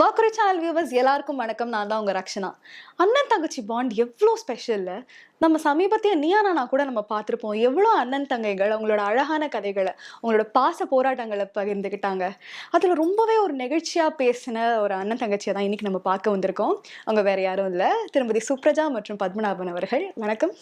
Mercury channel viewers எல்லாருக்கும் வணக்கம். நான் தான் உங்க ரக்ஷனா. அண்ணன் தங்கச்சி பாண்ட் எவ்வளோ ஸ்பெஷல்ல நம்ம சமீபத்திய நீயா நானா கூட நம்ம பார்த்துருப்போம். எவ்வளோ அண்ணன் தங்கைகள் அவங்களோட அழகான கதைகளை அவங்களோட பாச போராட்டங்களை பகிர்ந்துக்கிட்டாங்க அதில் ரொம்பவே ஒரு நெகிழ்ச்சியாக பேசின ஒரு அண்ணன் தங்கச்சியை தான் இன்னைக்கு நம்ம பார்க்க வந்திருக்கோம். அவங்க வேற யாரும் இல்லை. திருமதி சுப்ரஜா மற்றும் பத்மநாபன் அவர்கள். வணக்கம்.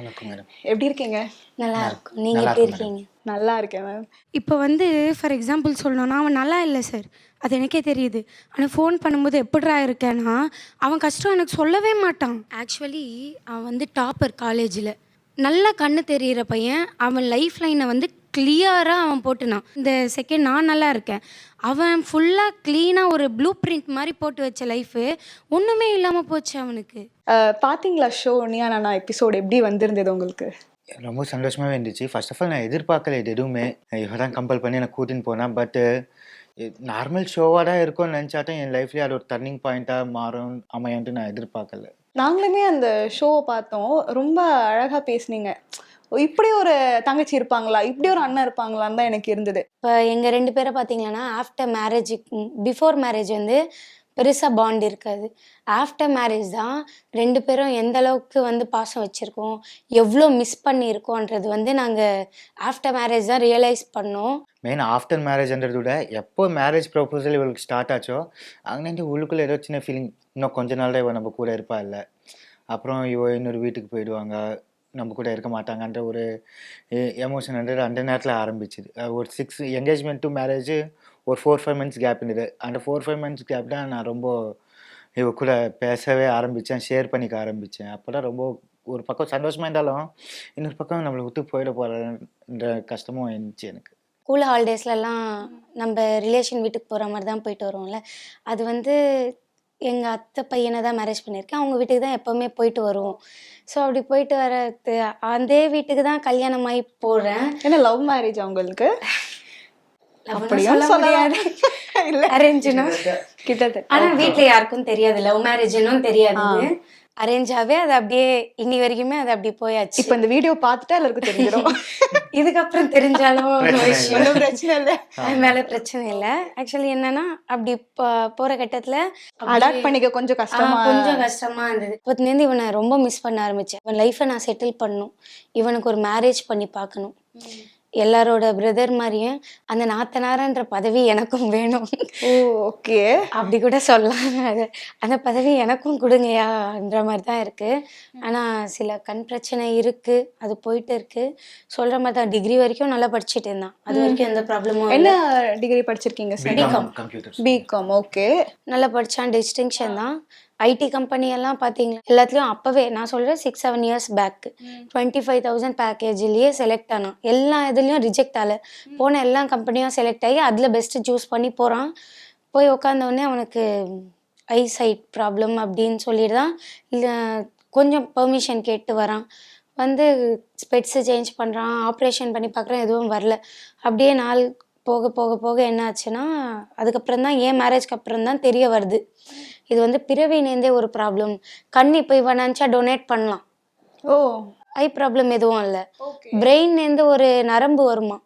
வணக்கம் மேடம். எப்படி இருக்கீங்க? நல்லா இருக்கும். நீங்க நல்லா எப்படி இருக்கீங்க? நல்லா இருக்கேன் மேம் இப்போ வந்து ஃபார் எக்ஸாம்பிள் சொல்லணும்னா அவன் நல்லா இல்லை சார் அது எனக்கே தெரியுது. ஆனால் ஃபோன் பண்ணும்போது எப்படிடா இருக்கேன்னா அவன் கஷ்டம் எனக்கு சொல்லவே மாட்டான். ஆக்சுவலி அவன் வந்து டாப்பர் காலேஜில் நல்ல கண்ணு தெரியிற பையன் அவன் லைஃப் லைனை வந்து கிளியராக அவன் போட்டுனான். இந்த செகண்ட் நான் நல்லா இருக்கேன். அவன் ஃபுல்லாக க்ளீனாக ஒரு ப்ளூ பிரிண்ட் மாதிரி போட்டு வச்ச லைஃபு ஒன்றுமே இல்லாமல் போச்சு அவனுக்கு. அஹ், பாத்தீங்களா ஷோ நீயா நானா எபிசோட் எப்படி வந்திருந்தது உங்களுக்கு? ரொம்ப சந்தோஷமாகவே இருந்துச்சு. ஃபர்ஸ்ட் ஆஃப் ஆல் நான் எதிர்பார்க்கல இது எதுவுமே. இவ தான் கம்பல் பண்ணி எனக்கு கூட்டின்னு போனேன். பட்டு நார்மல் ஷோவாக தான் இருக்கும்னு நினச்சாட்டும் என் லைஃப்லேயே அது ஒரு டர்னிங் பாயிண்ட்டாக மாறும் அமையன்ட்டு நான் எதிர்பார்க்கல. நாங்களுமே அந்த ஷோவை பார்த்தோம். ரொம்ப அழகா பேசுனீங்க. இப்படி ஒரு தங்கச்சி இருப்பாங்களா? இப்படி ஒரு அண்ணன் இருப்பாங்களான்னு தான் எனக்கு இருந்தது. இப்போ எங்கள் ரெண்டு பேரை பார்த்தீங்கன்னா ஆஃப்டர் மேரேஜ் பிஃபோர் மேரேஜ் வந்து பெருசாக பாண்ட் இருக்காது. ஆஃப்டர் மேரேஜ் தான் ரெண்டு பேரும் எந்த அளவுக்கு வந்து பாசம் வச்சுருக்கோம் எவ்வளோ மிஸ் பண்ணியிருக்கோன்றது வந்து நாங்கள் ஆஃப்டர் மேரேஜ் தான் ரியலைஸ் பண்ணோம். மெயின் ஆஃப்டர் மேரேஜ்ன்றத விட எப்போ மேரேஜ் ப்ரொபோசல் இவளுக்கு ஸ்டார்ட் ஆச்சோ அங்கேருந்து உள்ளுக்குள்ளே ஏதோ சின்ன ஃபீலிங் இன்னும் கொஞ்ச நாள் தான் நம்ம கூட இருப்பா இல்லை. அப்புறம் இவ இன்னொரு வீட்டுக்கு போயிடுவாங்க நம்ம கூட இருக்க மாட்டாங்கன்ற ஒரு எமோஷன் அந்த நேரத்தில் ஆரம்பிச்சுது. ஒரு சிக்ஸ் என்கேஜ்மெண்ட் டு மேரேஜ் ஒரு ஃபோர் ஃபைவ் மந்த்ஸ் கேப் இருந்தது. அந்த ஃபோர் ஃபைவ் மந்த்ஸ் கேப் தான் நான் ரொம்ப இவ கூட பேசவே ஆரம்பித்தேன் ஷேர் பண்ணிக்க ஆரம்பித்தேன் அப்போ தான் ரொம்ப ஒரு பக்கம் சந்தோஷமாக இருந்தாலும் இன்னொரு பக்கம் நம்மளை விட்டு போயிட போகிறன்ற கஷ்டமும் இருந்துச்சு எனக்கு. ஸ்கூல் ஹாலிடேஸ்லலாம் நம்ம ரிலேஷன் வீட்டுக்கு போகிற மாதிரி தான் போயிட்டு வருவோம்ல. அது வந்து எங்கள் அத்தை பையனை தான் மேரேஜ் பண்ணியிருக்கேன். அவங்க வீட்டுக்கு தான் எப்போவுமே போயிட்டு வருவோம். ஸோ அப்படி போயிட்டு வரது அதே வீட்டுக்கு தான் கல்யாணமாகி போகிறேன் என்ன லவ் மேரேஜ் அவங்களுக்கு? அப்படியும் சொல்ல சொல்ல முடியாது. இல்ல. அரேஞ்சுனா கிட்டத்தட்ட. ஆனா வீட்ல யாருக்கும் தெரியாது லவ் மேரேஜ்னும் தெரியாது அரேஞ்சாவே அது அப்படியே இன்னி வரைக்குமே அது அப்படி போயாச்சு. இப்ப இந்த வீடியோ பார்த்துட்டா எல்லாருக்கும் தெரிஞ்சிடும் இதுக்கப்புறம் தெரிஞ்சாலும் விஷயம் பிரச்சனை இல்லை. அது மேல பிரச்சனை இல்ல. ஆக்சுவலி என்னன்னா அப்படி போற கட்டத்துல அடாப்ட் பண்ணிக்க கொஞ்சம் கஷ்டமா கொஞ்சம் கஷ்டமா இருந்தது. இப்போத்துலேருந்து இவனை ரொம்ப மிஸ் பண்ண ஆரம்பிச்சேன். இவன் லைஃப்பை நான் செட்டில் பண்ணணும் இவனுக்கு ஒரு மேரேஜ் பண்ணி பார்க்கணும். எல்லாரோட பிரதர் மாதிரியும் அந்த நாத்தனாரன்ற பதவி எனக்கும் வேணும். ஓ ஓகே அப்படி கூட சொல்லலாம். அது அந்த பதவி எனக்கும் கொடுங்கயான்ற மாதிரி தான் இருக்கு. ஆனா சில கண் பிரச்சனை இருக்கு. அது போயிட்டு இருக்கு. சொல்ற மாதிரி தான் டிகிரி வரைக்கும் நல்லா படிச்சுட்டு இருந்தான். அது வரைக்கும் எந்த ப்ராப்ளமும் என்ன இல்லை டிகிரி படிச்சிருக்கீங்க சார். கம்ப்யூட்டர் பிகாம் ஓகே நல்லா படிச்சான் டிஸ்டிங்ஷன் தான். ஐடி கம்பெனி எல்லாம் பார்த்தீங்களா? எல்லாத்துலேயும் அப்போவே நான் சொல்கிறேன் six seven years back twenty five thousand பேக்கேஜ்லேயே select ஆனான் எல்லா இதுலேயும் ரிஜெக்ட் ஆகல போன எல்லா கம்பெனியும் செலக்ட் ஆகி அதில் பெஸ்ட்டு சூஸ் பண்ணி போகிறான் போய் உட்காந்தோடனே அவனுக்கு ஐ சைட் ப்ராப்ளம் அப்படின்னு சொல்லிட்டு தான் கொஞ்சம் பெர்மிஷன் கேட்டு வரான். வந்து ஸ்பெட்ஸு சேஞ்ச் பண்ணுறான் ஆப்ரேஷன் பண்ணி பார்க்குறான் எதுவும் வரல. அப்படியே நாள் போக போக போக என்ன ஆச்சுன்னா அதுக்கப்புறம் தான் ஏன் மேரேஜ்க்கு அப்புறம் தான் தெரிய வருது. இது வந்து பிறவினேந்தே ஒரு ப்ராப்ளம் கண் இப்போ இவன் நினச்சா டொனேட் பண்ணலாம். ஓ. ஐ ப்ராப்ளம் எதுவும் இல்லை. பிரெயின்லேருந்து ஒரு நரம்பு வருமா?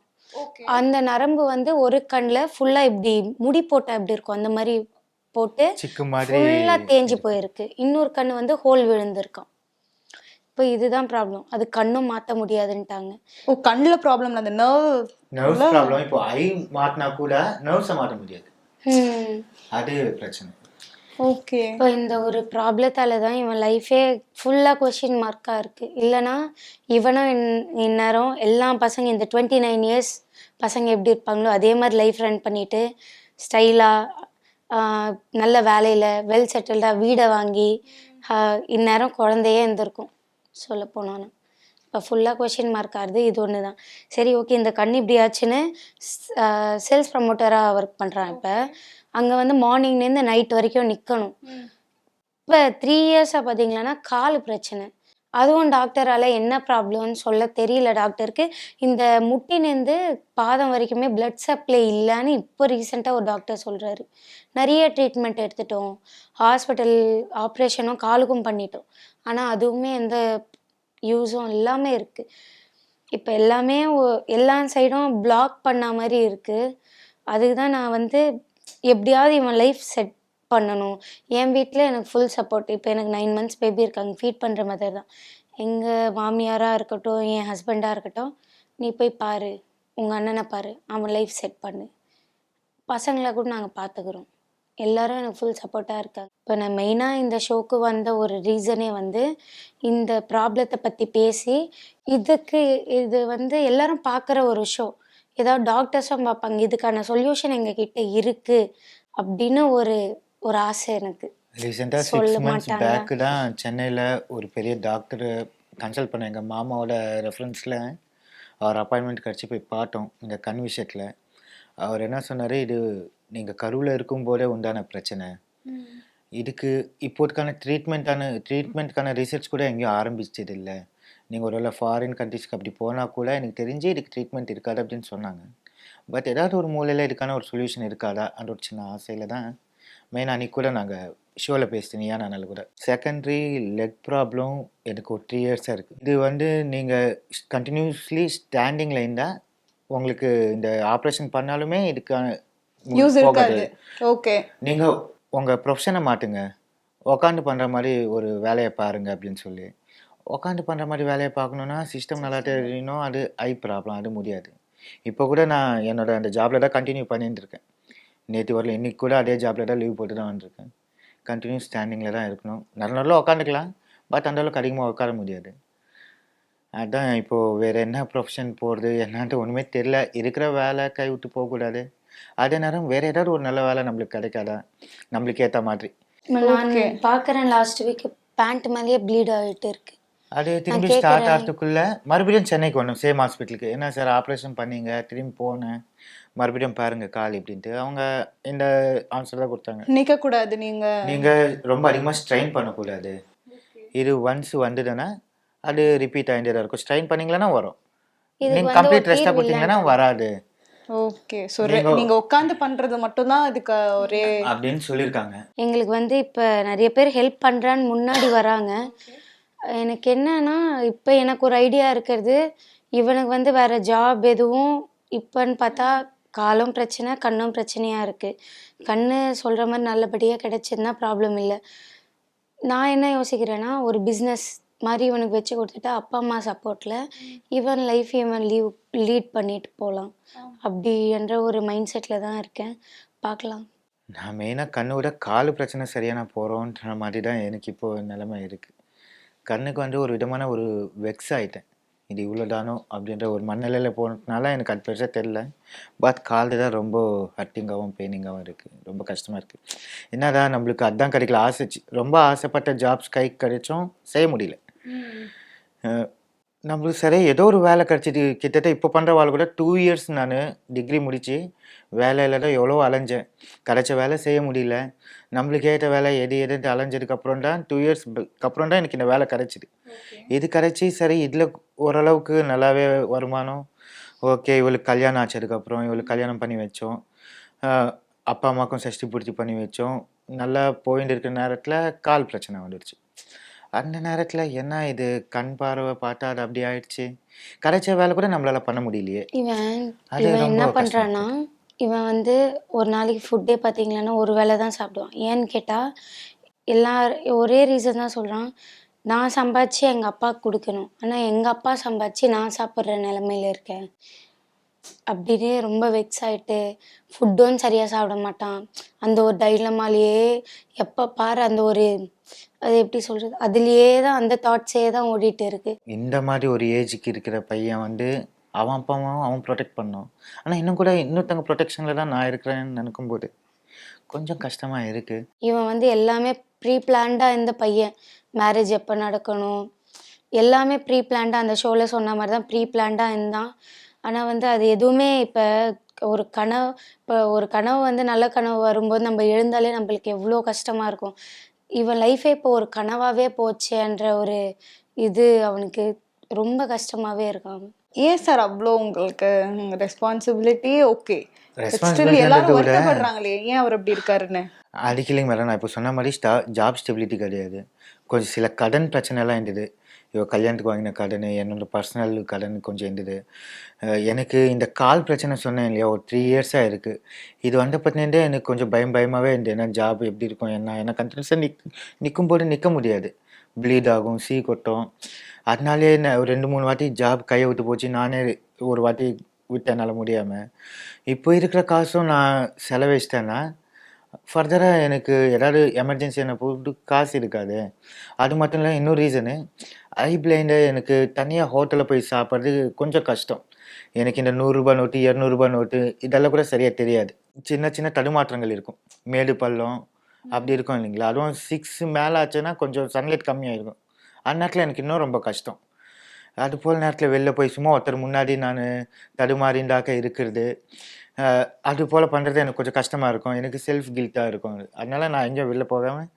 அந்த நரம்பு வந்து ஒரு கண்ணில் ஃபுல்லாக இப்படி முடி போட்டால் எப்படி இருக்கும்? அந்த மாதிரி போட்டு சிக்கு மாதிரி ஃபுல்லாக தேஞ்சு போயிருக்கு. இன்னொரு கண்ணு வந்து ஹோல் விழுந்திருக்கான். இப்போ இதுதான் ப்ராப்ளம் அது கண்ணும் மாற்ற முடியாதுன்ட்டாங்க. ஓ கண்ணுல ப்ராப்ளம் அந்த நர்வ் நர்வ்ஸ் ப்ராப்ளம் இப்போ ஐ மாட்டினா கூட நர்வ்ஸை மாட்ட முடியாது. ஹம். அது பிரச்சனை. ஓகே. இப்போ இந்த ஒரு ப்ராப்ளத்தால தான் இவன் லைஃபே ஃபுல்லாக கொஷின் மார்க்காக இருக்குது இல்லைனா இவனும் இந்- இந்நேரம் எல்லா பசங்க இந்த டுவெண்ட்டி நைன் இயர்ஸ் பசங்க எப்படி இருப்பாங்களோ அதே மாதிரி லைஃப் ரன் பண்ணிட்டு ஸ்டைலாக நல்ல வேலையில் வெல் செட்டில்டாக வீடை வாங்கி இந்நேரம் குழந்தையே இருந்திருக்கும். சொல்ல போனான்னு இப்போ ஃபுல்லாக கொஷின் மார்க் ஆகுது இது ஒன்று தான் சரி ஓகே இந்த கண் இப்படி ஆச்சுன்னு சேல்ஸ் ப்ரமோட்டராக ஒர்க் பண்ணுறான் இப்போ. அங்கே வந்து மார்னிங்லேருந்து நைட் வரைக்கும் நிற்கணும் இப்போ த்ரீ இயர்ஸாக பார்த்தீங்கன்னா கால் பிரச்சனை. அதுவும் டாக்டரால் என்ன ப்ராப்ளம்னு சொல்ல தெரியல டாக்டருக்கு இந்த முட்டினேருந்து பாதம் வரைக்குமே பிளட் சப்ளை இல்லைன்னு இப்போ ரீசெண்டாக ஒரு டாக்டர் சொல்கிறாரு நிறைய ட்ரீட்மெண்ட் எடுத்துட்டோம். ஹாஸ்பிட்டல் ஆப்ரேஷனும் காலுக்கும் பண்ணிட்டோம். ஆனால் அதுவுமே எந்த யூஸும் எல்லாமே இருக்குது இப்போ எல்லாமே எல்லா சைடும் பிளாக் பண்ண மாதிரி இருக்குது அதுக்கு தான் நான் வந்து எப்படியாவது இவன் லைஃப் செட் பண்ணணும். என் வீட்டில் எனக்கு ஃபுல் சப்போர்ட் இப்போ எனக்கு நைன் மந்த்ஸ் பேபி இருக்காங்க. ஃபீட் பண்ணுற மாதிரி தான். எங்கள் மாமியாராக இருக்கட்டும் என் ஹஸ்பண்டாக இருக்கட்டும் நீ போய் பாரு. உங்கள் அண்ணனை பாரு. அவன் லைஃப் செட் பண்ணு. பசங்களை கூட நாங்கள் பார்த்துக்குறோம் எல்லாரும் எனக்கு ஃபுல் சப்போர்ட்டாக இருக்காங்க. இப்போ நான் மெயினாக இந்த ஷோக்கு வந்த ஒரு ரீசனே வந்து இந்த ப்ராப்ளத்தை பற்றி பேசி இதுக்கு இது வந்து எல்லாரும் பார்க்குற ஒரு ஷோ ஏதாவது டாக்டர்ஸும் பார்ப்பாங்க. இதுக்கான சொல்யூஷன் எங்ககிட்ட இருக்குது அப்படின்னு ஒரு ஒரு ஆசை எனக்கு. ரீசெண்டாக சிக்ஸ் மந்த்ஸ். பேக்கு தான் சென்னையில் ஒரு பெரிய டாக்டரை கன்சல்ட் பண்ண எங்கள் மாமாவோட ரெஃபரன்ஸில் அவர் அப்பாயின்மெண்ட் கிடச்சி போய் பார்த்தோம். இந்த கண் விஷயத்தில். அவர் என்ன சொன்னார்? இது நீங்கள் கருவில் இருக்கும்போதே உண்டான பிரச்சனை. இதுக்கு இப்போதுக்கான ட்ரீட்மெண்ட்டான ட்ரீட்மெண்ட்க்கான ரிசர்ச் கூட எங்கேயும் ஆரம்பிச்சது இல்லை நீங்கள் ஒருவேளை ஃபாரின் கண்ட்ரிஸ்க்கு அப்படி போனால் கூட எனக்கு தெரிஞ்சு இதுக்கு ட்ரீட்மெண்ட் இருக்காது அப்படின்னு சொன்னாங்க. பட் ஏதாவது ஒரு மூலையில் இதுக்கான ஒரு சொல்யூஷன் இருக்காதா? அந்த ஒரு சின்ன ஆசையில் தான் மெயின் அன்றைக்கி கூட நாங்கள் ஷோவில் பேசினேன் ஏன் நான் கூட? செகண்டரி லெக் ப்ராப்ளம் எனக்கு ஒரு த்ரீ இயர்ஸாக இருக்குது இது வந்து நீங்கள் கண்டினியூஸ்லி ஸ்டாண்டிங்கில் இருந்தால் உங்களுக்கு இந்த ஆப்ரேஷன் பண்ணாலுமே இதுக்கான யூஸ். இருக்காது. ஓகே நீங்கள் உங்கள் ப்ரொஃபஷனை மாற்றுங்க உக்காந்து பண்ணுற மாதிரி ஒரு வேலையை பாருங்க அப்படின்னு சொல்லி. உக்காந்து பண்ணுற மாதிரி வேலையை பார்க்கணுன்னா சிஸ்டம் நல்லா தெரியணும். அது ஐ ப்ராப்ளம் அது முடியாது. இப்போ கூட நான் என்னோட அந்த ஜாபில் தான் கண்டினியூ பண்ணிட்டு இருக்கேன். நேற்று வரல இன்னைக்கு கூட அதே ஜாபில் தான் லீவ் போட்டு தான் வந்திருக்கேன். கண்டினியூ ஸ்டாண்டிங்கில் தான் இருக்கணும். நல்ல நல்லா உட்காந்துக்கலாம் பட் அந்த அளவுக்கு அதிகமாக உட்கார முடியாது. அதான் இப்போது வேறு என்ன ப்ரொஃபஷன் போகிறது என்னன்ட்டு ஒன்றுமே தெரில இருக்கிற வேலை கை விட்டு போகக்கூடாது. அதே நேரம் வேறு ஏதாவது ஒரு நல்ல வேலை நம்மளுக்கு கிடைக்காதா? நம்மளுக்கு ஏற்ற மாதிரி. நான். பார்க்குறேன் லாஸ்ட் வீக் பேண்ட் மேலேயே ப்ளீட் ஆகிட்டு இருக்கு. அது திரும்பி ஸ்டார்ட் ஆகிறதுக்குள்ள மறுபடியும் சென்னைக்கு வரணும். சேம் ஹாஸ்பிட்டலுக்கு என்ன சார் ஆப்ரேஷன் பண்ணீங்க? திரும்பி போனேன். மறுபடியும் பாருங்க கால் இப்படின்ட்டு. அவங்க இந்த ஆன்சர் தான் கொடுத்தாங்க. நிக்க கூடாது நீங்க. நீங்க ரொம்ப அதிகமாக ஸ்ட்ரெயின் பண்ணக்கூடாது. இது ஒன்ஸ் வந்ததுன்னா அது ரிப்பீட் ஆகிட்டே தான் இருக்கும். ஸ்ட்ரெயின் பண்ணீங்களன்னா வரும். நீங்க கம்ப்ளீட் தீர்வு கொடுத்தீங்கன்னா வராது. ஓகே ஸோ நீங்க உட்காந்து பண்றது மட்டும்தான் அதுக்கு ஒரே அப்படின்னு சொல்லியிருக்காங்க. எங்களுக்கு வந்து இப்போ நிறைய பேர் ஹெல்ப் பண்ணுறான்னு முன்னாடி வராங்க. எனக்கு என்னன்னா இப்போ எனக்கு ஒரு ஐடியா இருக்கிறது. இவனுக்கு வந்து வேற ஜாப் எதுவும் இப்போன்னு பார்த்தா காலும் பிரச்சனை கண்ணும் பிரச்சனையாக இருக்குது கண்ணு சொல்கிற மாதிரி நல்லபடியாக கிடைச்சதுன்னா ப்ராப்ளம் இல்லை. நான் என்ன யோசிக்கிறேன்னா ஒரு பிஸ்னஸ் மாதிரி இவனுக்கு வச்சு கொடுத்துட்டா அப்பா அம்மா சப்போர்ட்டில் இவன் லைஃப் இவன் லீவ் லீட் பண்ணிட்டு போகலாம் அப்படின்ற ஒரு மைண்ட் செட்டில் தான் இருக்கேன். பார்க்கலாம். நான் மெயினாக கண்ணை விட கால் பிரச்சனை சரியாக நான் போகிறோன்ற மாதிரி தான் எனக்கு இப்போ நிலைமை இருக்குது கண்ணுக்கு வந்து ஒரு விதமான ஒரு வெக்ஸ் ஆயிட்டேன். இது இவ்வளோதானோ அப்படின்ற ஒரு மனநிலையில் போனதுனால எனக்கு அது பெருசாக தெரில பட் கால் தான் ரொம்ப ஹர்ட்டிங்காகவும் பெயினிங்காகவும் இருக்குது ரொம்ப கஷ்டமாக இருக்குது என்னதான் நம்மளுக்கு அதான் கிடைக்கல ஆசைச்சு ரொம்ப ஆசைப்பட்ட ஜாப்ஸ் கை கிடைச்சும் செய்ய முடியல. நம்மளுக்கு சரி ஏதோ ஒரு வேலை கிடச்சிது கிட்டத்தட்ட இப்போ பண்ணுற வேலை கூட டூ இயர்ஸ் நான் டிகிரி முடித்து வேலையில் தான் எவ்வளோ அலைஞ்சேன். கிடைச்ச வேலை செய்ய முடியல. நம்மளுக்கு ஏற்ற வேலை எது எதுன்ட்டு அலைஞ்சதுக்கப்புறம் தான் டூ இயர்ஸ் அப்புறம் தான் எனக்கு இந்த வேலை கிடச்சிது. இது கிடச்சி சரி இதில் ஓரளவுக்கு நல்லாவே வருமானம். ஓகே இவளுக்கு கல்யாணம் ஆச்சதுக்கப்புறம் இவளுக்கு கல்யாணம் பண்ணி வச்சோம். அப்பா அம்மாவுக்கும் சஷ்டி பூர்த்தி பண்ணி வச்சோம். நல்லா போயிட்டு இருக்கிற நேரத்தில் கால் பிரச்சனை வந்துடுச்சு. அந்த நேரத்தில் என்ன இது கண் பார்வை பார்த்தா அது அப்படி ஆயிடுச்சு. கிடைச்ச வேலை கூட நம்மளால பண்ண முடியலையே. இவன் அது இவன் ரொம்ப என்ன கஷ்டமா. பண்ணுறான்னா இவன் வந்து ஒரு நாளைக்கு ஃபுட்டே பார்த்தீங்களான்னா ஒரு வேளை தான் சாப்பிடுவான். ஏன்னு கேட்டால் எல்லா ஒரே ரீசன் தான் சொல்கிறான் நான் சம்பாதிச்சு எங்கள் அப்பாவுக்கு கொடுக்கணும். ஆனால் எங்கள் அப்பா சம்பாதிச்சு நான் சாப்பிட்ற நிலமையில இருக்கேன். அப்படின்னே ரொம்ப வெக்ஸ் ஆகிட்டு ஃபுட்டும் சரியாக சாப்பிட மாட்டான். அந்த ஒரு டைலமாலேயே எப்போ பாரு அந்த ஒரு அது எப்படி சொல்கிறது அதுலேயே தான் அந்த தாட்ஸே தான் ஓடிட்டு இருக்கு இந்த மாதிரி ஒரு ஏஜுக்கு இருக்கிற பையன் வந்து அவன் அப்பா அம்மாவும் அவன் ப்ரொடெக்ட் பண்ணோம். ஆனால் இன்னும் கூட இன்னொருத்தவங்க ப்ரொடெக்ஷனில் தான் நான் இருக்கிறேன்னு நினைக்கும்போது கொஞ்சம் கஷ்டமாக இருக்குது இவன் வந்து எல்லாமே ப்ரீ பிளான்டாக இந்த பையன். மேரேஜ் எப்போ நடக்கணும்? எல்லாமே ப்ரீ பிளான்டாக அந்த ஷோவில் சொன்ன மாதிரி தான் ப்ரீ பிளான்டாக இருந்தான். ஆனால் வந்து அது எதுவுமே இப்போ ஒரு கனவு இப்போ ஒரு கனவு வந்து நல்ல கனவு வரும்போது நம்ம எழுந்தாலே நம்மளுக்கு எவ்வளோ கஷ்டமாக இருக்கும். இவன் லைஃபே இப்போ ஒரு கனவாகவே போச்சேன்ற ஒரு இது அவனுக்கு ரொம்ப கஷ்டமாகவே இருக்கான். ஏன் சார் அவ்வளோ உங்களுக்கு ரெஸ்பான்சிபிலிட்டி ஓகே எல்லாரும் வருத்தப்படுறாங்களே ஏன் அவர் அப்படி இருக்காருன்னு? அதுக்கில்லைங்க மேடம் நான் இப்போ சொன்ன மாதிரி ஸ்டா ஜாப் ஸ்டெபிலிட்டி கிடையாது. கொஞ்சம் சில கடன் பிரச்சனைலாம் இருந்தது. இவள் கல்யாணத்துக்கு வாங்கின கடன் என்னோட பர்சனல் கடன் கொஞ்சம் இருந்தது. எனக்கு இந்த கால் பிரச்சனை சொன்னேன் இல்லையா ஒரு த்ரீ இயர்ஸாக இருக்குது இது வந்த பற்றினே எனக்கு கொஞ்சம் பயம் பயமாகவே இருந்தது. ஏன்னா ஜாப் எப்படி இருக்கும் என்ன ஏன்னா கண்டினியூஸாக நிக் நிற்கும் போது நிற்க முடியாது. ப்ளீட் ஆகும் சீ கொட்டும். அதனாலே நான் ஒரு ரெண்டு மூணு வாட்டி ஜாப் கையை விட்டு போச்சு. நானே ஒரு வாட்டி விட்டேனால முடியாமல் இப்போ இருக்கிற காசும் நான் செலவழிச்சிட்டேன்னா ஃபர்தராக எனக்கு ஏதாவது எமர்ஜென்சி என்ன போட்டு காசு இருக்காது. அது மட்டும் இல்லை இன்னொரு ரீசனு ஐ பிளைண்டு எனக்கு தனியாக ஹோட்டலில் போய் சாப்பிட்றது கொஞ்சம் கஷ்டம். எனக்கு இந்த நூறுரூபா நோட்டு இரநூறுபா நோட்டு இதெல்லாம் கூட சரியாக தெரியாது. சின்ன சின்ன தடுமாற்றங்கள் இருக்கும். மேடு பள்ளம் அப்படி இருக்கும் இல்லைங்களா? அதுவும் சிக்ஸ் மேலே ஆச்சுன்னா கொஞ்சம் சன்லைட் கம்மியாக இருக்கும் அந்த நேரத்தில் எனக்கு இன்னும் ரொம்ப கஷ்டம். அது போல் நேரத்தில் வெளில போய் சும்மா ஒருத்தர் முன்னாடி நான் தடுமாறிண்டாக்க இருக்கிறது. அது போல் பண்ணுறது எனக்கு கொஞ்சம் கஷ்டமாக இருக்கும். எனக்கு செல்ஃப் கில்ட்டாக இருக்கும் அதனால நான் எங்கேயும் வெளில போகாமல்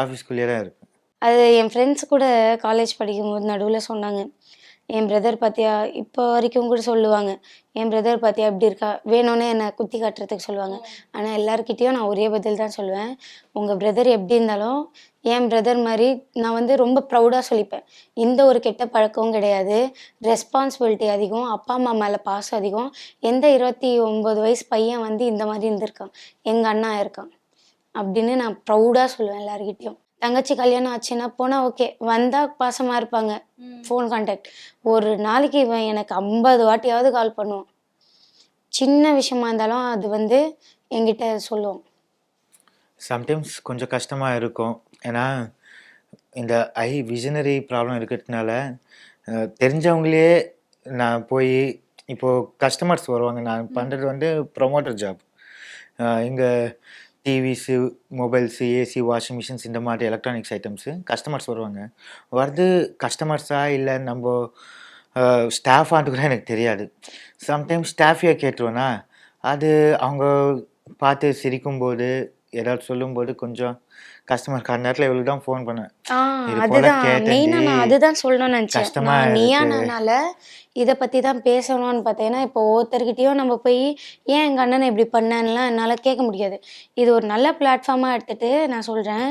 ஆஃபீஸ்க்குள்ளேயே தான் இருப்பேன். அது என் ஃப்ரெண்ட்ஸ் கூட காலேஜ் படிக்கும்போது நடுவில் சொன்னாங்க என் பிரதர் பார்த்தியா இப்போ வரைக்கும் கூட சொல்லுவாங்க என் பிரதர் பார்த்தியா இப்படி இருக்கா? வேணும்னே என்னை குத்தி காட்டுறதுக்கு சொல்லுவாங்க. ஆனால் எல்லாருக்கிட்டேயும் நான் ஒரே பதில் தான் சொல்லுவேன். உங்கள் பிரதர் எப்படி இருந்தாலும் என் பிரதர் மாதிரி நான் வந்து ரொம்ப ப்ரௌடாக சொல்லிப்பேன். எந்த ஒரு கெட்ட பழக்கமும் கிடையாது. ரெஸ்பான்சிபிலிட்டி அதிகம். அப்பா அம்மா மேலே பாசம் அதிகம். எந்த இருபத்தி ஒம்பது வயசு பையன் வந்து இந்த மாதிரி இருந்திருக்கான். எங்கள் அண்ணா இருக்கான். அப்படின்னு நான் ப்ரௌடாக சொல்லுவேன் எல்லாருக்கிட்டேயும் தங்கச்சி கல்யாணம் ஆச்சுன்னா போனால் ஓகே வந்தால் பாசமாக இருப்பாங்க. ஃபோன் கான்டாக்ட் ஒரு நாளைக்கு இவன் எனக்கு ஐம்பது வாட்டியாவது கால் பண்ணுவான். சின்ன விஷயமா இருந்தாலும் அது வந்து என்கிட்ட சொல்லுவான். சம்டைம்ஸ் கொஞ்சம் கஷ்டமாக இருக்கும். ஏன்னா இந்த ஐ விஷனரி ப்ராப்ளம் இருக்கிறதுனால தெரிஞ்சவங்களே நான் போய் இப்போது கஸ்டமர்ஸ் வருவாங்க. நான் பண்ணுறது வந்து ப்ரொமோட்டர் ஜாப் இங்கே TVs mobiles AC washing machines இந்த மாதிரி எலக்ட்ரானிக்ஸ் ஐட்டம்ஸு கஸ்டமர்ஸ் வருவாங்க. வருது கஸ்டமர்ஸா இல்லை நம்ம ஸ்டாஃபான்ட்டு கூட எனக்கு தெரியாது. சம்டைம்ஸ் ஸ்டாஃபியாக கேட்டுருவேனா அது அவங்க பார்த்து சிரிக்கும்போது ஏதாவது சொல்லும்போது கொஞ்சம் கஸ்டமருக்கு அந்த நேரத்தில் இவளுக்கு தான் ஃபோன் பண்ணேன். அதுதான். மெயினாக நான் அதுதான் சொல்லணும்னு நினச்சேன். நீயானால இதை பற்றி தான் பேசணும்னு பார்த்தேன்னா இப்போ ஒவ்வொருத்தர்கிட்டயும் நம்ம போய் ஏன் எங்கள் அண்ணனை இப்படி பண்ணேன்லாம் என்னால் கேட்க முடியாது. இது ஒரு நல்ல பிளாட்ஃபார்மாக எடுத்துட்டு நான் சொல்கிறேன்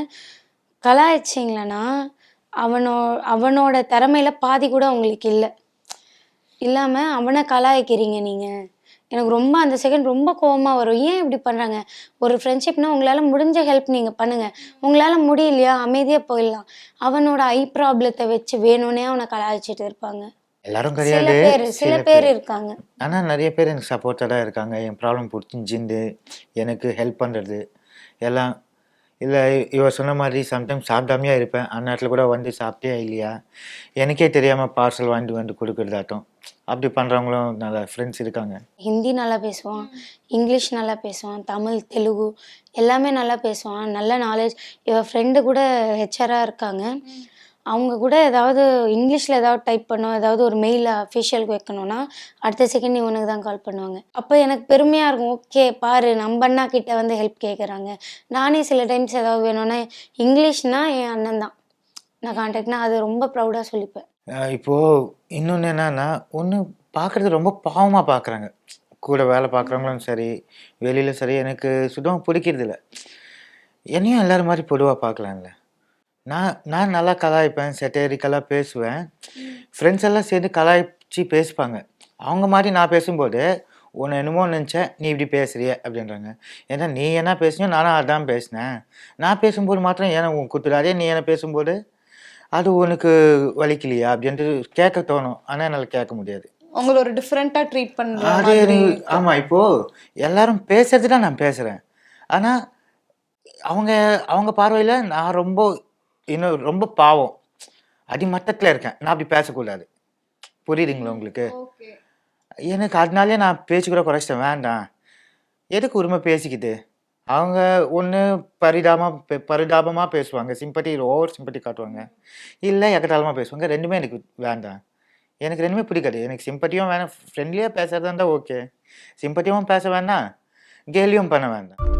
கலாய்ச்சிங்களேன்னா அவனோ அவனோட திறமையில பாதி கூட உங்களுக்கு இல்லை. இல்லாமல் அவனை கலாய்க்கிறீங்க நீங்கள் எனக்கு ரொம்ப அந்த செகண்ட் ரொம்ப கோவமாக வரும். ஏன் இப்படி பண்ணுறாங்க ஒரு ஃப்ரெண்ட்ஷிப்னா உங்களால் முடிஞ்ச ஹெல்ப் நீங்கள் பண்ணுங்கள் உங்களால் முடியலையா? அமைதியாக போயிடலாம். அவனோட ஐ ப்ராப்ளத்தை வச்சு வேணும்னே அவனை கலாய்ச்சிட்டு இருப்பாங்க. எல்லாரும் கிடையாது. சில பேர் இருக்காங்க. ஆனால் நிறைய பேர் எனக்கு சப்போர்ட்டடாக இருக்காங்க. என் ப்ராப்ளம் புரிஞ்சுண்டு எனக்கு ஹெல்ப் பண்ணுறது எல்லாம் இல்லை இவ சொன்ன மாதிரி சம்டைம்ஸ் சாப்பிடாமையே இருப்பேன். அந்த நேரத்தில் கூட வந்து சாப்பிட்டே இல்லையா? எனக்கே தெரியாமல் பார்சல் வாங்கிட்டு வந்து கொடுக்குறதாட்டம். அப்படி பண்ணுறவங்களும் நல்ல ஃப்ரெண்ட்ஸ் இருக்காங்க. ஹிந்தி நல்லா பேசுவான் இங்கிலீஷ் நல்லா பேசுவான் தமிழ் தெலுங்கு எல்லாமே நல்லா பேசுவான். நல்ல நாலேஜ் இவ ஃப்ரெண்டு கூட ஹெச்ஆராக இருக்காங்க. அவங்க கூட ஏதாவது இங்கிலீஷில் ஏதாவது டைப் பண்ணோம் ஏதாவது ஒரு மெயில் அஃபிஷியலுக்கு வைக்கணும்னா அடுத்த செகண்ட் இவனுக்கு தான் கால் பண்ணுவாங்க. அப்போ எனக்கு பெருமையாக இருக்கும். ஓகே பாரு நம்ம அண்ணா கிட்டே வந்து ஹெல்ப் கேட்குறாங்க நானே சில டைம்ஸ் ஏதாவது வேணும்னா இங்கிலீஷ்னால் என் அண்ணன் தான். நான் கான்டாக்ட்னா அது ரொம்ப ப்ரௌடாக சொல்லிப்பேன். இப்போது இப்போ இன்னொன்று என்னன்னா ஒன்று பார்க்குறது ரொம்ப பாவமாக பார்க்குறாங்க கூட வேலை பார்க்குறவங்களும் சரி வெளியில சரி எனக்கு சுத்தமாக பிடிக்கிறதில்ல என்னையும் எல்லாரும் மாதிரி பொதுவாக பார்க்கலாம்ல நான் நான் நல்லா கலாய்ப்பேன் செட்டரிக்கலாக பேசுவேன். ஃப்ரெண்ட்ஸ் எல்லாம் சேர்ந்து கலாய்ச்சி பேசுவாங்க அவங்க மாதிரி நான் பேசும்போது உன்னை என்னமோ நினச்சேன் நீ இப்படி பேசுறிய அப்படின்றாங்க. ஏன்னா நீ என்ன பேசுனியோ நானும் அதான் பேசினேன். நான் பேசும்போது மாத்திரம் ஏன்னா உன் குத்துரு அதே நீ என்ன பேசும்போது? அது உனக்கு வலிக்கலையா அப்படின்ட்டு கேட்க தோணும். ஆனால் என்னால் கேட்க முடியாது. உங்களை ஒரு டிஃப்ரெண்டா ட்ரீட் பண்ற அது எனக்கு ஆமாம் இப்போ எல்லாரும் பேசுறது தான் நான் பேசுகிறேன் ஆனால் அவங்க அவங்க பார்வையில் நான் ரொம்ப இன்னும் ரொம்ப பாவம். அடிமட்டத்தில் இருக்கேன். நான் அப்படி பேசக்கூடாது. புரியுதுங்களா உங்களுக்கு? ஓகே. எனக்கு அதனாலே நான் பேச்சு கூட குறைச்சிட்டேன். வேண்டாம். எதுக்கு உரிமை பேசிக்கிட்டு அவங்க ஒன்று பரிதாபமாக பரிதாபமாக பேசுவாங்க. சிம்பத்தி ஓவர் சிம்பத்தி காட்டுவாங்க. இல்லை எக்கத்தாளமாக பேசுவாங்க. ரெண்டுமே எனக்கு வேண்டாம். எனக்கு ரெண்டுமே பிடிக்காது. எனக்கு சிம்பத்தியும் வேணாம். ஃப்ரெண்ட்லியாக பேசுறதா இருந்தால் ஓகே சிம்பத்தியும் பேச வேண்டாம் கேலியும் பண்ண வேண்டாம்.